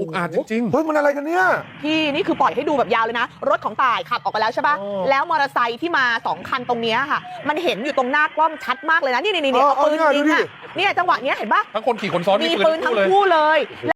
อุกอาจจริงเฮ้ยมันอะไรกันเนี่ย พี่นี่คือปล่อยให้ดูแบบยาวเลยนะ รถของต่ายขับออกไปแล้วใช่ปะอ๋อแล้วมอเตอร์ไซค์ที่มาสองคันตรงเนี้ยค่ะ มันเห็นอยู่ตรงหน้ากล้องชัดมากเลยนะ นี่นี่นี่เอเอาปืนเอาดูยิงดิ อะเนี่ยจังหวะเนี้ยเห็นปะทั้งคนขี่คนซ้อนมีปืนทั้งเลยคู่เลย